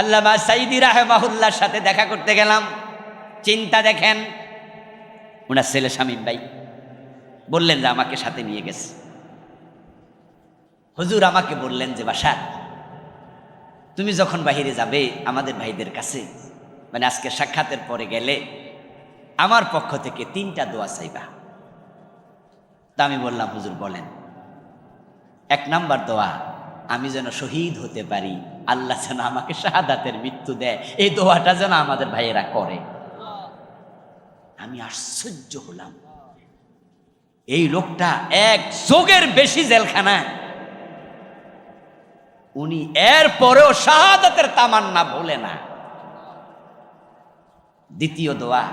আল্লামা সাইদি রাহেমাহুল্লার সাথে দেখা করতে গেলাম। চিন্তা দেখেন, ওনার ছেলে শামীম ভাই। বললেন যে আমাকে সাথে নিয়ে গেছে। হুজুর আমাকে বললেন যে বাসা তুমি যখন বাহিরে যাবে আমাদের ভাইদের কাছে মানে আজকে সাক্ষাতের পরে গেলে আমার পক্ষ থেকে তিনটা দোয়া চাইবা। তা আমি বললাম, হুজুর বলেন, এক নাম্বার দোয়া, আমি যেন শহীদ হতে পারি আল্লাহ যেন আমাকে শাহাদাতের মৃত্যু দেয়। এই দোয়াটা যেন আমাদের ভাইয়েরা করে। আমি আশ্চর্য হলাম। এই লোকটা এক যোগের বেশি জেলখানায়। উনি এর পরেও শাহাদাতের তামান্না ভোলে না। দ্বিতীয় দোয়া,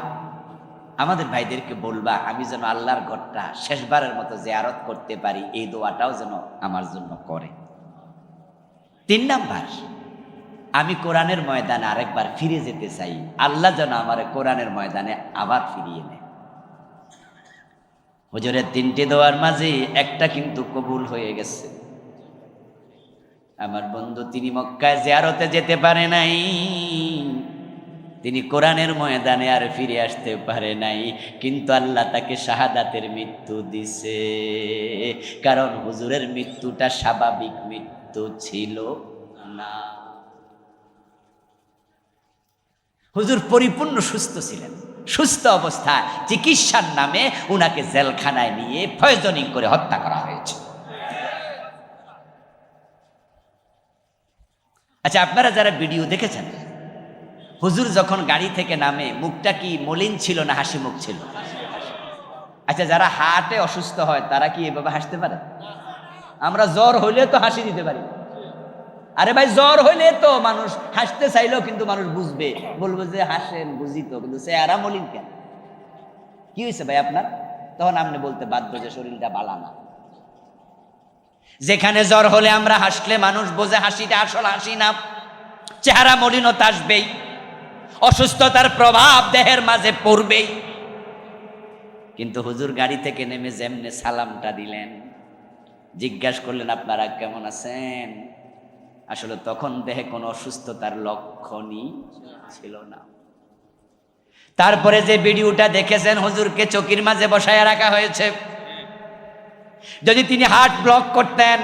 আমাদের ভাইদেরকে বলবা, আমি যেন আল্লাহর ঘরটা শেষবারের মতো জিয়ারত করতে পারি, এই দোয়াটাও যেন আমার জন্য করে। তিন নাম্বার, আমি কোরআনের ময়দানে আরেকবার ফিরে যেতে চাই। আল্লাহ যেন আমার কোরআনের ময়দানে আবার ফিরিয়ে নেয়। হুজুরের তিনটি দোয়ার মাঝে একটা কিন্তু কবুল হয়ে গেছে। আমার বন্ধু, তিনি মক্কায় জিয়ারতে যেতে পারে নাই। তিনি কোরআনের ময়দানে আর ফিরে আসতে পারে নাই। কিন্তু আল্লাহ তাকে শাহাদাতের মৃত্যু দিছে। কারণ হুজুরের মৃত্যুটা স্বাভাবিক মৃত্যু। ছিল না। হুজুর পরিপূর্ণ সুস্থ ছিলেন, সুস্থ অবস্থায় চিকিৎসার নামে উনাকে জেলখানায় নিয়ে পয়জনিং করে হত্যা করা হয়েছে। আচ্ছা আপনারা যারা ভিডিও দেখেছেন, হুজুর যখন গাড়ি থেকে নামে, মুখটা কি মলিন ছিল না হাসি মুখ ছিল? আচ্ছা যারা হাটে অসুস্থ হয়, তারা কি এভাবে হাসতে পারে? আমরা জ্বর হইলে তো হাসি দিতে পারি। আরে ভাই, জ্বর হইলে তো মানুষ হাসতে চাইলেও কিন্তু মানুষ বুঝবে। বলব যে হাসেন, বুঝি তো, কিন্তু সে আরাম মলিন কেন? কি হয়েছে ভাই আপনার? তখন আপনি বলতে বাধ্য যে শরীরটা বালা না। যেখানে জ্বর হলে আমরা হাসলে মানুষ বোঝে হাসিটা আসল হাসি না। চেহারা মলিনতা আসবেই। অসুস্থতার প্রভাব দেহের মাঝে পড়বেই। কিন্তু হুজুর গাড়ি থেকে নেমে যেমনে সালামটা দিলেন জিজ্ঞাসা করলেন, আপনারা কেমন আছেন? আসলে তখন দেহে কোনো অসুস্থতার লক্ষণই ছিল না। তারপরে যে ভিডিওটা দেখেছেন, হুজুরকে চকির মাঝে বসায় রাখা হয়েছে। যদি তিনি হার্ট ব্লক করতেন,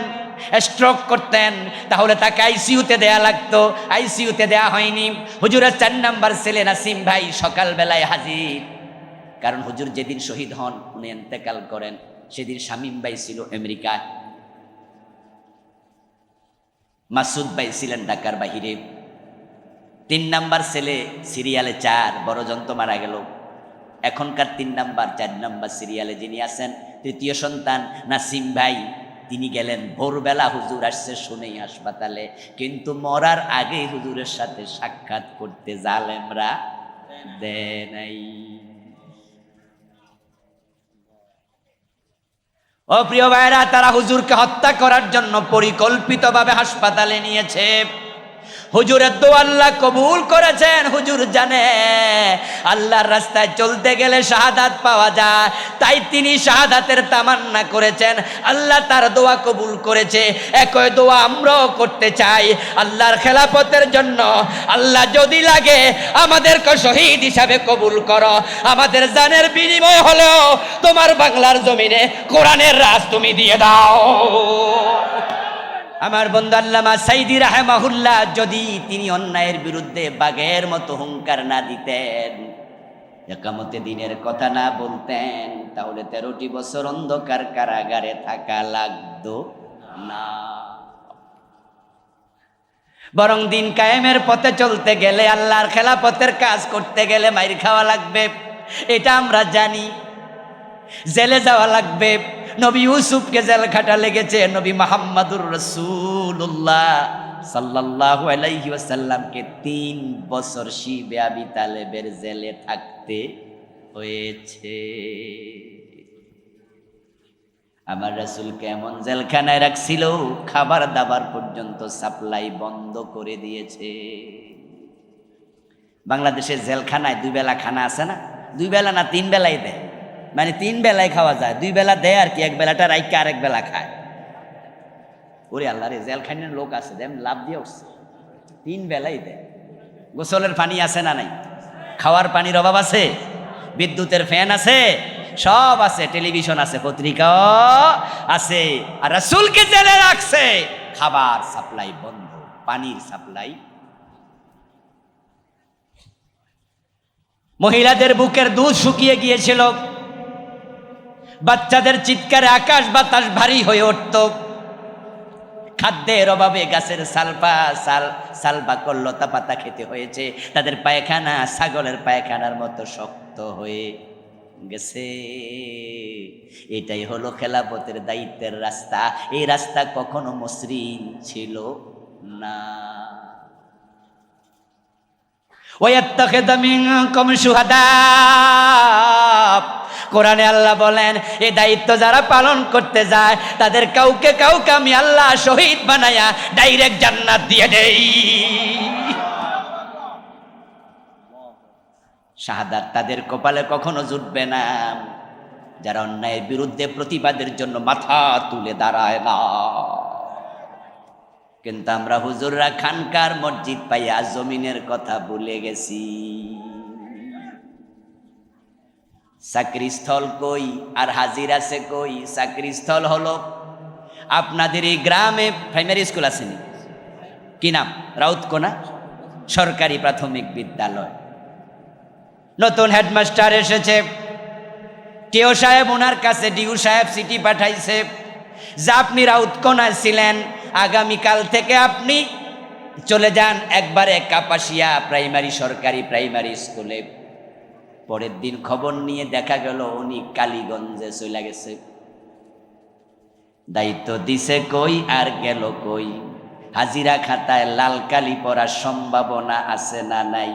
স্ট্রোক করতেন, তাহলে তাকে আইসিইউতে দেয়া লাগতো। আইসিইউতে দেয়া হয়নি। হুজুরের চার নাম্বার ছেলে নাসিম ভাই সকালবেলায় হাজির। কারণ হুজুর যেদিন শহীদ হন, উনি এন্তেকাল করেন। সেদিন শামীম ভাই ছিল আমেরিকায়। মাসুদ ভাই ছিলেন ঢাকার বাহিরে। তিন নাম্বার ছেলে সিরিয়ালে চার, বড় যন্ত্র মারা গেল। এখনকার তিন নাম্বার, চার নাম্বার সিরিয়ালে যিনি আছেন, তৃতীয় সন্তান নাসিম ভাই। তিনি গেলেন, ভোরবেলা হুজুর আসছে শুনেই হাসপাতালে। কিন্তু মরার আগে হুজুরের সাথে সাক্ষাৎ করতে জালেমরা দেয় নাই। ও প্রিয় ভাইরা তারা হুজুরকে হত্যা করার জন্য পরিকল্পিতভাবে হাসপাতালে নিয়েছে। হুজুরের দো আল্লাহ কবুল করেছেন, হুজুর জানে। আল্লাহর রাস্তায় চলতে গেলে শাহাদাত পাওয়া যায়, তাই তিনি শাহাদাতের তামান্না করেছেন। আল্লাহ তার দোয়া কবুল করেছে, একই দোয়া আমরাও করতে চাই। আল্লাহর খেলাফতের জন্য আল্লাহ যদি লাগে, আমাদেরকে শহীদ হিসাবে কবুল করো। আমাদের জানের বিনিময় হলেও তোমার বাংলার জমিনে কোরআনের রাজ তুমি দিয়ে দাও। আমার বন্ধু আল্লামা সাইদি রাহেমাহুল্লাহ যদি তিনি অন্যায়ের বিরুদ্ধে বাঘের মতো হুঙ্কার না দিতেন, একামতে দিনের কথা না বলতেন, তাহলে তেরোটি বছর অন্ধকার কারাগারে থাকা লাগতো না। বরং দিন কায়েমের পথে চলতে গেলে আল্লাহর খেলাপথের কাজ করতে গেলে মাইর খাওয়া লাগবে, এটা আমরা জানি। জেলে যাওয়া লাগবে। নবী ইউসুফকে জেল খাটা লেগেছে নবী মোহাম্মদুর রসুল্লাহ সাল্লাল্লাহু আলাইহি ওয়াসাল্লামকে তিন বছর শিবে আবি তালেবের জেলে থাকতে হয়েছে। আমার রাসূল কেমন জেলখানায় রাখছিল? খাবার দাবার পর্যন্ত সাপ্লাই বন্ধ করে দিয়েছে। বাংলাদেশের জেলখানায় দুই বেলা খানা আছে না? দুই বেলা না তিন বেলাই দেয়? মানে তিন বেলায় খাওয়া যায়, দুই বেলা দেয় আর কি, এক বেলাটা রাইকে আরেক বেলা খায়। ওরে আল্লাহ রে, জেলখানের লোক আছে, দেন লাভ দিয়ে উঠছে। তিন বেলাই দেয়। গোসলের পানি আছে না নাই? খাওয়ার পানির অভাব আছে? বিদ্যুতের ফ্যান আছে? সব আছে, টেলিভিশন আছে পত্রিকা আছে। আর রাসূলকে জেলে রাখছে। খাবার সাপ্লাই বন্ধ, পানির সাপ্লাই। মহিলাদের বুকের দুধ শুকিয়ে গিয়েছিল। বাচ্চাদের চিৎকারে আকাশ বাতাস ভারী হয়ে উঠত। খাদ্যের অভাবে গাছের সালপা, সাল সালবাকর লতা পাতা খেতে হয়েছে। তাদের পায়খানা ছাগলের পায়খানার মতো শক্ত হয়ে গেছে। এটাই হলো খেলাপথের দায়িত্বের রাস্তা। এই রাস্তা কখনো মসৃণ ছিল না। ওয়াত্তাখিদা মিনকুম শুহাদা। কোরআনে আল্লাহ বলেন এই দায়িত্ব যারা পালন করতে যায়, তাদের কাউকে কাউকে আমি আল্লাহ শহীদ বানায়া ডাইরেক্ট জান্নাত দিয়ে দেই। শাহাদাত তাদের কপালে কখনো জুটবে না। যারা অন্যায়ের বিরুদ্ধে প্রতিবাদের জন্য মাথা তুলে দাঁড়ায় না। কিন্তু আমরা হুজুররা খানকার মসজিদ পাইয়া জমিনের কথা ভুলে গেছি। চাকরিস্থল কই? আর হাজির আছে কই? চাকরিস্থল হলো আপনাদের এই গ্রামে প্রাইমারি স্কুল আসেনি কি নাম? রাউতকোনা? সরকারি প্রাথমিক বিদ্যালয়। নতুন হেডমাস্টার এসেছে। টিও সাহেব ওনার কাছে, ডিউ সাহেব সিটি পাঠাইছে যা আপনি রাউতকোনায় ছিলেন, আগামীকাল থেকে আপনি চলে যান একবারে কাপাসিয়া প্রাইমারি সরকারি প্রাইমারি স্কুলে পরের দিন খবর নিয়ে দেখা গেল উনি কালীগঞ্জে চলে গেছে। দায়িত্ব দিছে কই আর গেল কই? হাজিরা খাতায় লাল কালি পড়ার সম্ভাবনা আছে না নাই?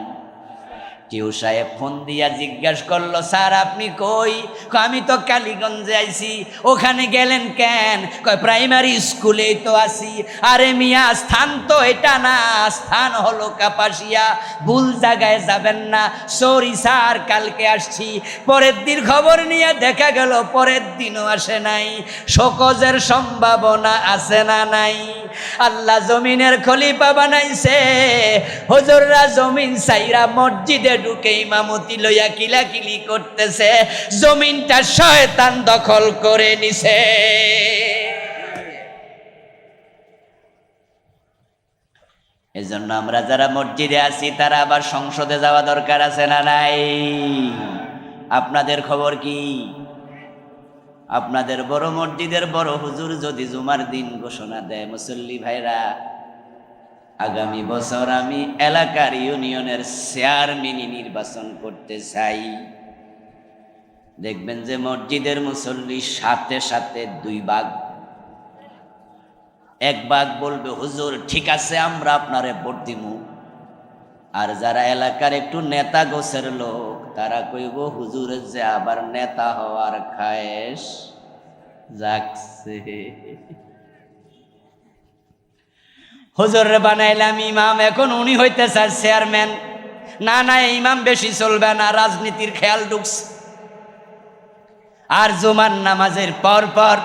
কেউ সাহেব ফোন দিয়া জিজ্ঞাসা করল, স্যার, আপনি কই? আমি তো কালীগঞ্জে আইছি। ওখানে গেলেন কেন? কয়, প্রাইমারি স্কুলেই তো আছি। আরে মিয়া, স্থান তো এটা না। স্থান হলো কাপাসিয়া। ভুল জায়গায় যাবেন না। সরি স্যার, কালকে আসছি। পরের দিন খবর নিয়ে দেখা গেল, পরের দিনও আসে নাই। শোকজের সম্ভাবনা আছে না নাই। আল্লাহ জমিনের খলিফা বানাইছে। হজররা জমিন সাইরা মসজিদে ঢুকে ইমামতি লইয়া কিলাকিলি করতেছে, জমিনটা শয়তান দখল করে নিছে। এজন্য আমরা যারা মসজিদে আছি, তারা আবার সংসদে যাওয়া দরকার আছে না নাই? আপনাদের খবর কি? আপনাদের বড় মসজিদের বড় হুজুর যদি জুমার দিন ঘোষণা দেয়, মুসল্লি ভাইরা আগামী বছর আমি এলাকার ইউনিয়নের চেয়ারম্যানই নির্বাচন করতে চাই। দেখবেন যে মসজিদের মুসল্লি সাথে সাথে দুই ভাগ। এক ভাগ বলবে, হুজুর, ঠিক আছে, আমরা আপনারে ভোট দিমু। আর যারা এলাকার একটু নেতা গোছের লোক, তারা কইব হুজুরের যে আবার নেতা হওয়ার খায়েশ যাকছে হুজুর বানাইলাম ইমাম, এখন উনি হইতে চায় চেয়ারম্যান। না না ইমাম বেশি চলবে না, রাজনীতির খেয়াল ঢুকছে। আর জুমার নামাজের পর পর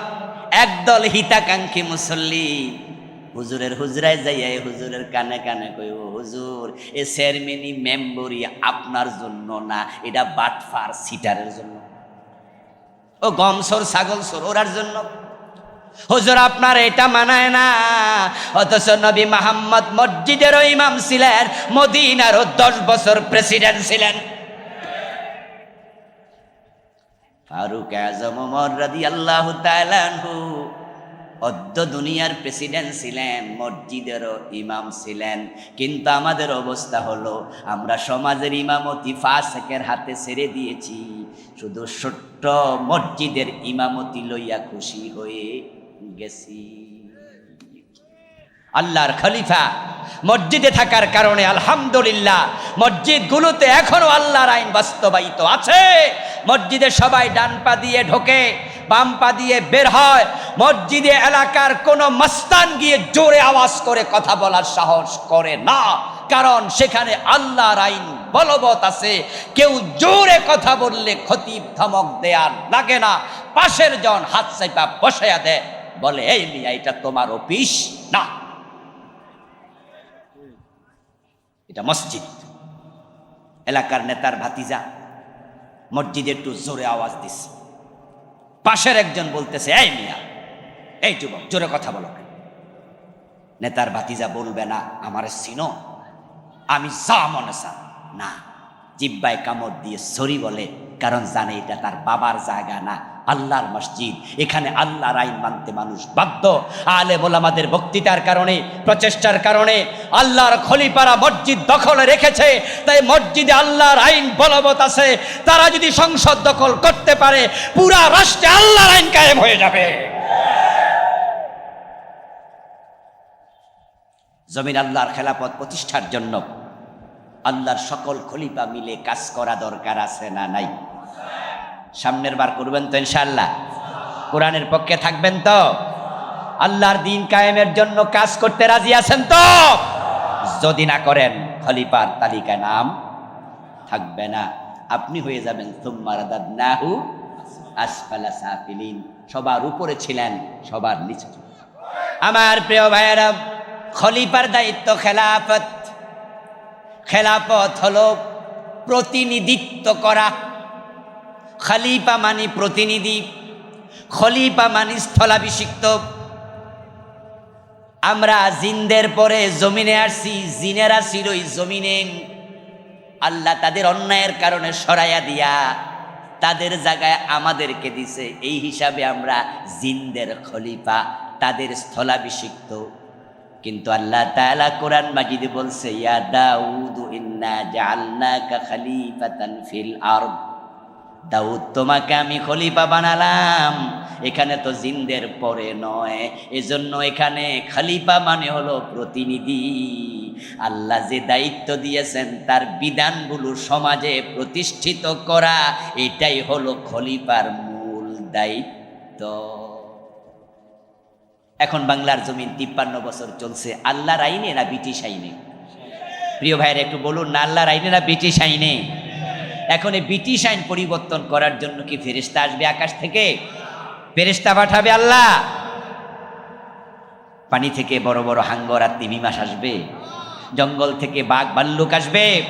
একদল হিতাকাঙ্ক্ষী মুসল্লি হুজুরের হুজরায় যাইয়া হুজুরের কানে কানে কইব, হুজুর, এ চেয়ারম্যানি মেম্বরি আপনার জন্য না, এটা বাটফার সিটারের জন্য। ও গম সর ছাগল সর ওরার জন্য। হুজুর, আপনার এটা মানায় না। অথচ নবী মাহমদ মসজিদেরও ইমাম ছিলেন, মদিনারও দশ বছর প্রেসিডেন্ট ছিলেন। ফারুক আজম, ওমর রাদিয়াল্লাহু তাআলা আনহু অদ্য দুনিয়ার প্রেসিডেন্ট ছিলেন, মসজিদেরও ইমাম ছিলেন। কিন্তু আমাদের অবস্থা হলো, আমরা সমাজের ইমামতি ফাসেকের হাতে ছেড়ে দিয়েছি। শুধু ছোট্ট মসজিদের ইমামতি লইয়া খুশি হয়ে গেছি। আল্লাহর খলিফা মসজিদে থাকার কারণে আলহামদুলিল্লাহ, মসজিদগুলোতে এখনও আল্লাহর আইন বাস্তবায়িত আছে। মসজিদে সবাই ডান পা দিয়ে ঢোকে, বাম পা দিয়ে বের হয়। মসজিদে এলাকার কোনো মস্তান গিয়ে জোরে আওয়াজ করে কথা বলার সাহস করে না। কারণ সেখানে আল্লাহর আইন বলবৎ আছে। কেউ জোরে কথা বললে ক্ষতি ধমক দেয়া লাগে না। পাশের জন হাত চাইপা বসাইয়া দেয়। বলে, এই মিয়া, এটা তোমার অফিস না। এটা মসজিদ। এলাকার নেতার ভাতিজা মসজিদে একটু জোরে আওয়াজ দিচ্ছে পাশের একজন বলতেছে, এই মিয়া, এই যুবক, জোরে কথা বলো নেতার ভাতিজা, বলবে না, আমার সিনো আমি যা মনে না, জিব্বায় কামড় দিয়ে সরি বলে কারণ জানে এটা তার বাবার জায়গা না, আল্লাহর মসজিদ। এখানে আল্লাহর আইন মানতে মানুষ বাধ্য। আলে আমাদের বক্তৃতার কারণে, প্রচেষ্টার কারণে আল্লাহর খলিপারা মসজিদ দখলে রেখেছে। তাই মসজিদে আল্লাহর আইন বলবৎ আছে। তারা যদি সংসদ দখল করতে পারে, পুরা রাষ্ট্রে আল্লাহর আইন কায়েম হয়ে যাবে। জমিন আল্লাহর খেলাপথ প্রতিষ্ঠার জন্য আল্লাহর সকল খলিফা মিলে কাজ করা দরকার আছে না নাই? সামনের বার করবেন তো ইনশাল্লাহ কোরআনের পক্ষে থাকবেন তো? আল্লাহর দিন কায়েমের জন্য কাজ করতে রাজি আছেন তো? যদি না করেন খলিফার তালিকা নাম থাকবে না। আপনি হয়ে যাবেন নাহু আসফালা সাফিলিন। সবার উপরে ছিলেন, সবার নিচে আমার প্রিয় ভাইয়েরা, খলিফার দায়িত্ব খেলাফত। খেলাফত হলো প্রতিনিধিত্ব করা। খলিফা মানি প্রতিনিধি, খলিফা মানি স্থলাভিষিক্ত। আমরা জিনদের পরে জমিনে আসছি, জিনেরা ছিল ওই জমিনে। আল্লাহ তাদের অন্যায়ের কারণে সরাইয়া দিয়া তাদের জায়গায় আমাদেরকে দিছে। এই হিসাবে আমরা জিনদের খলিফা, তাদের স্থলাভিষিক্ত। কিন্তু আল্লাহ তাআলা কোরআন মাজিদে বলছে, ইয়া দাউদ, ইন্না জাআলনাকা খলিফাতান ফিল আরদ। দাউদ, তোমাকে আমি খলিফা বানালাম। এখানে তো জিন্দের পরে নয়, এজন্য এখানে খলিফা মানে হলো প্রতিনিধি। আল্লাহ যে দায়িত্ব দিয়েছেন, তার বিধানগুলো সমাজে প্রতিষ্ঠিত করা, এটাই হলো খলিফার মূল দায়িত্ব। এখন বাংলার জমিন তিপ্পান্ন বছর চলছে, আল্লাহর আইনে না ব্রিটিশ আইনে? প্রিয় ভাইয়ের, একটু বলুন না, আল্লাহর আইনে না ব্রিটিশ আইনে? এখন এই ব্রিটিশ আইন পরিবর্তন করার জন্য কি ফেরিস্তা আসবে আকাশ থেকে? ফেরিস্তা পাঠাবে আল্লাহ। পানি থেকে বড় বড় হাঙ্গর আর তিমি মাস আসবে। জঙ্গল থেকে বাঘ, ভাল্লুক আসবে।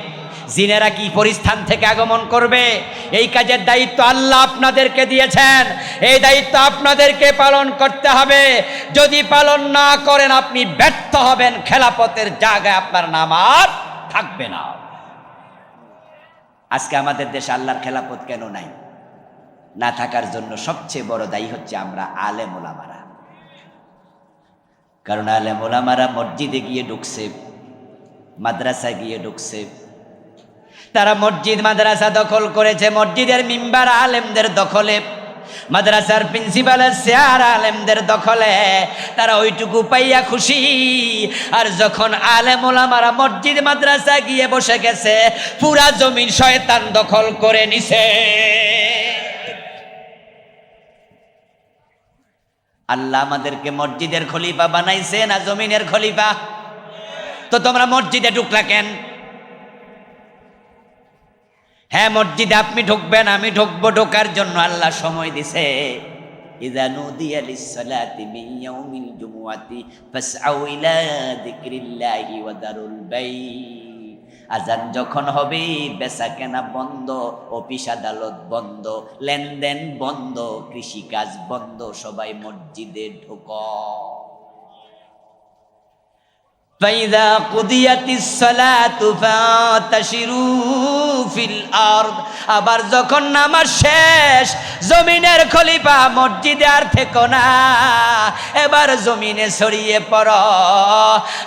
জিনেরা কি পরিস্থান থেকে আগমন করবে? এই কাজের দায়িত্ব আল্লাহ আপনাদেরকে দিয়েছেন। এই দায়িত্ব আপনাদেরকে পালন করতে হবে। যদি পালন না করেন, আপনি ব্যর্থ হবেন। খেলাপথের জায়গায় আপনার নাম আর থাকবে না। আজকে আমাদের দেশে আল্লাহর খেলাপথ কেন নাই? না থাকার জন্য সবচেয়ে বড় দায়ী হচ্ছে আমরা আলে মোলামারা কারণ আলে মোলামারা মসজিদে গিয়ে ঢুকছে, মাদ্রাসায় গিয়ে ঢুকছে। তারা মসজিদ মাদ্রাসা দখল করেছে, মসজিদের মিম্বার আলেমদের দখলে। মাদ্রাসার প্রিন্সিপালের চেয়ার আলেমদের দখলে, তারা ওইটুকু পাইয়া খুশি। আর যখন আলেম ওলামারা মসজিদ, মাদ্রাসা গিয়ে বসে গেছে, পুরা জমিন শয়তান দখল করে নিছে। আল্লাহ আমাদেরকে মসজিদের খলিফা বানাইছে না জমিনের খলিফা? তো তোমরা মসজিদে ঢুকলা কেন? হ্যাঁ মসজিদে আপনি ঢুকবেন আমি ঢুকবো ঢোকার জন্য আল্লাহ সময় দিছে إذا نودي للصلاة من يوم الجمعة فاسعوا إلى ذكر الله وذروا البيع আজান যখন হবে বেচা কেনা বন্ধ অফিস আদালত বন্ধ লেনদেন বন্ধ কৃষিকাজ বন্ধ সবাই মসজিদে ঢোক فإذا قضيت الصلاة فانتشروا في الأرض আবার যখন নামাজ শেষ জমিনের খলিফা মসজিদে আর থেকো না এবার জমিনে ছড়িয়ে পড়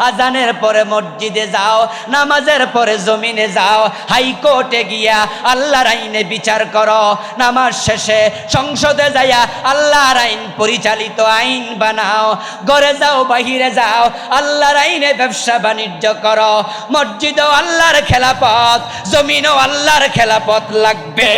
আজানের পরে মসজিদে যাও নামাজের পরে জমিনে যাও হাইকোর্টে গিয়া আল্লাহর আইনে বিচার করো নামাজ শেষে সংসদে যাইয়া আল্লাহর আইন পরিচালিত আইন বানাও ঘরে যাও বাহিরে যাও আল্লাহর আইনে ব্যবসা বাণিজ্য কর। মসজিদও আল্লাহর খেলাপথ জমিনও আল্লাহর খেলাপথ লাগবে।